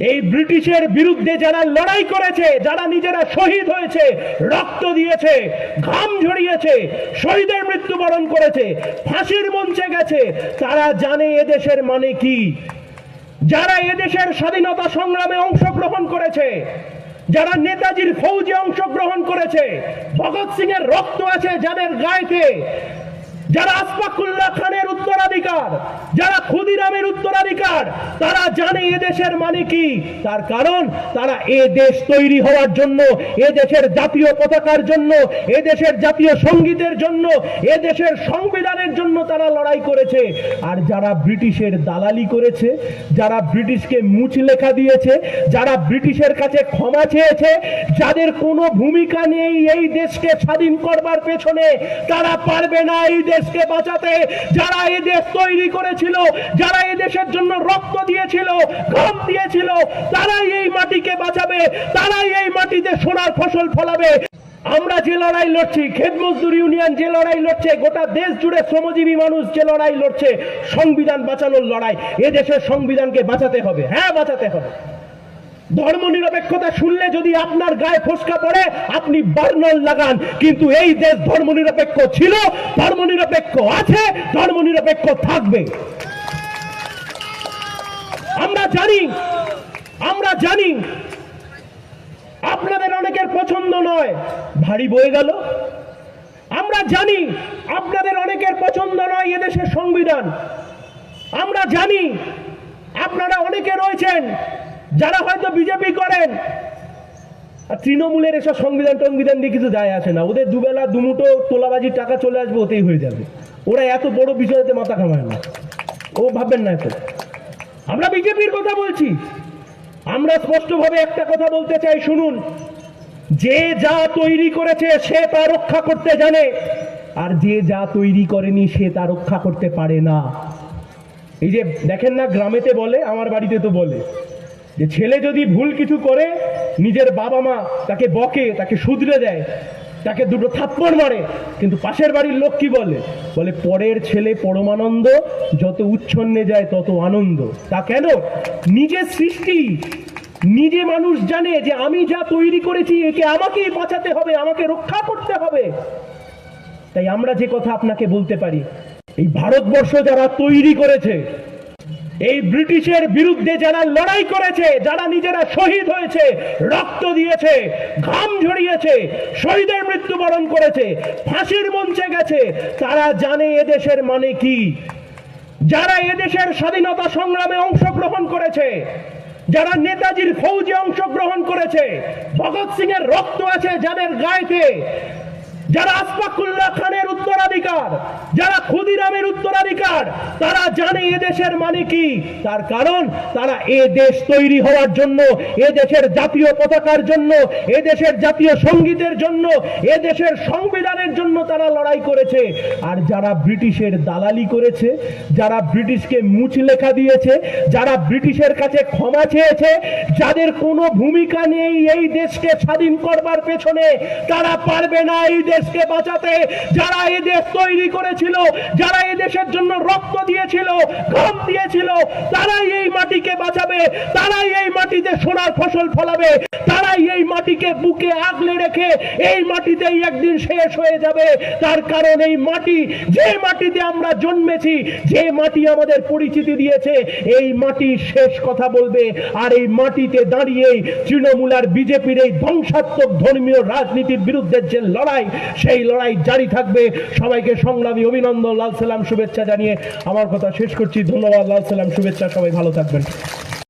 এই ব্রিটিশের বিরুদ্ধে যারা লড়াই করেছে, যারা নিজেরা শহীদ হয়েছে, রক্ত দিয়েছে, ঘাম ঝরিয়েছে, শহীদের মৃত্যুবরণ করেছে, ফাঁসির মঞ্চে গেছে, তারা জানে এদেশের মানে কি। যারা এদেশের স্বাধীনতা সংগ্রামে অংশগ্রহণ করেছে, যারা নেতাজির ফৌজে অংশগ্রহণ করেছে, ভগৎ সিং এর রক্ত আছে যাদের গায়েতে। যারা আসফাকুল্লাহ খানের উত্তরাধিকার, যারা ক্ষুদিরামের উত্তরাধিকার, তারা জানে এ দেশের মানে কি। তার কারণ, তারা এ দেশ তৈরি হওয়ার জন্য, এ দেশের জাতীয় পতাকার জন্য, এ দেশের জাতীয় সঙ্গীতের জন্য, এ দেশের সংবিধানের জন্য তারা লড়াই করেছে। আর যারা ব্রিটিশের দালালি করেছে, যারা ব্রিটিশকে মুচ লেখা দিয়েছে, যারা ব্রিটিশের কাছে ক্ষমা চেয়েছে, যাদের কোনো ভূমিকা নেই এই দেশকে স্বাধীন করবার পেছনে, তারা পারবে না এই দেশকে বাঁচাতে, যারা এই দেশ তৈরি করেছিল, যারা এই দেশের জন্য রক্ত দিয়েছিল, ঘাম দিয়েছিল, তারাই এই মাটিকে বাঁচাবে, তারাই এই মাটিতে সোনার ফসল ফলাবে। আমরা যে লড়াই লড়ছি খেত মজদুর ইউনিয়ন যে লড়াই লড়ছে, গোটা দেশ জুড়ে শ্রমজীবী মানুষ যে লড়াই লড়ছে, সংবিধান বাঁচানোর লড়াই। এদেশের সংবিধানকে বাঁচাতে হবে হ্যাঁ বাঁচাতে হবে। ধর্ম নিরপেক্ষতা শুনলে যদি আপনার গায়ে ফসকা পড়ে, আপনি বার্নল লাগান। কিন্তু এই দেশ ধর্ম নিরপেক্ষ ছিল, ধর্ম নিরপেক্ষ আছে, ধর্ম নিরপেক্ষ থাকবে। আমরা জানি আমরা জানি, আপনাদের অনেকের পছন্দ নয়। ভারী বয়ে গেল। আমরা জানি, আপনাদের অনেকের পছন্দ নয় এদেশের সংবিধান। আমরা জানি, আপনারা অনেকে রয়েছেন যারা হয়তো বিজেপি করেন, আর তৃণমূলের এসব সংবিধান টংবিধান দিয়ে কিছু যায় আসে না। ওদের দুবেলা দুমুটো তোলাবাজির টাকা চলে আসবে, ওতেই হয়ে যাবে। ওরা এত বড় বিষয়তে মাথা কামায় না। ও ভাববেন না এত আমরা বিজেপির কথা বলছি। আমরা স্পষ্টভাবে একটা কথা বলতে চাই, শুনুন। যে যা তৈরি করেছে, সে তা রক্ষা করতে জানে। আর যে যা তৈরি করেনি, সে তা রক্ষা করতে পারে না। এই যে দেখেন না, গ্রামেতে বলে, আমার বাড়িতে তো বলে। যে ছেলে যদি ভুল কিছু করে, নিজের বাবা মা তাকে বকে, তাকে শুধরে দেয়, তাকে দুটো থাপ্পড় মারে, কিন্তু পাশের বাড়ির লোক কি বলে? বলে, পরের ছেলে পরমানন্দ, যত উচ্ছন্নে যায় তত আনন্দ। তা কেন? নিজের সৃষ্টি। নিজে মানুষ জানে যে আমি যা তৈরি করেছি, একে আমাকেই বাঁচাতে হবে, আমাকে রক্ষা করতে হবে। তাই আমরা যে কথা আপনাকে বলতে পারি, এই ভারতবর্ষ যারা তৈরি করেছে এই ব্রিটিশের বিরুদ্ধে যারা লড়াই করেছে, যারা নিজেরা শহীদ হয়েছে, রক্ত দিয়েছে, ঘাম ঝরিয়েছে, শহীদের মৃত্যুবরণ করেছে, ফাঁসির মঞ্চে গেছে, তারা জানে এদেশের মানে কি। যারা এদেশের স্বাধীনতা সংগ্রামে অংশগ্রহণ করেছে, যারা নেতাজির ফৌজে অংশগ্রহণ করেছে, ভগৎ সিং এর রক্ত আছে যাদের গায়েতে। যারা আসফাকুল্লাহ খানের উত্তরাধিকার, যারা ক্ষুদিরামের উত্তরাধিকার, তারা জানে এ দেশের মানে কি। তার কারণ, তারা এ দেশ তৈরি হওয়ার জন্য, এ দেশের জাতীয় পতাকার জন্য, এ দেশের জাতীয় সঙ্গীতের জন্য, এ দেশের সংবিধানের জন্য তারা লড়াই করেছে। আর যারা ব্রিটিশের দালালি করেছে, যারা ব্রিটিশকে মুচ লেখা দিয়েছে, যারা ব্রিটিশের কাছে ক্ষমা চেয়েছে, যাদের কোনো ভূমিকা নেই এই দেশকে স্বাধীন করবার পেছনে, তারা পারবে না এই দেশকে বাঁচাতে, যারা এই দেশ তৈরি করেছিল, যারা এই দেশের জন্য রক্ত দিয়েছিল, ঘাম দিয়েছিল, তারাই এই মাটিকে বাঁচাবে, তারাই এই মাটিতে সোনার ফসল ফলাবে। তারাই এই মাটিকে বুকে আগলে রেখে এই মাটিতেই একদিন শেষ হয়ে যাবে। তার কারণ এই মাটি, যে মাটিতে আমরা জন্মেছি, যে মাটি আমাদের পরিচিতি দিয়েছে, এই মাটি শেষ কথা বলবে। আর এই মাটিতে দাঁড়িয়েই তৃণমূল আর বিজেপির এই ধ্বংসাত্মক ধর্মীয় রাজনীতির বিরুদ্ধে যে লড়াই, সেই লড়াই জারি থাকবে। সবাইকে সংগ্রামী অভিনন্দন, লাল সালাম শুভেচ্ছা জানিয়ে আমার কথা শেষ করছি। ধন্যবাদ, লাল সালাম শুভেচ্ছা, সবাই ভালো থাকবেন।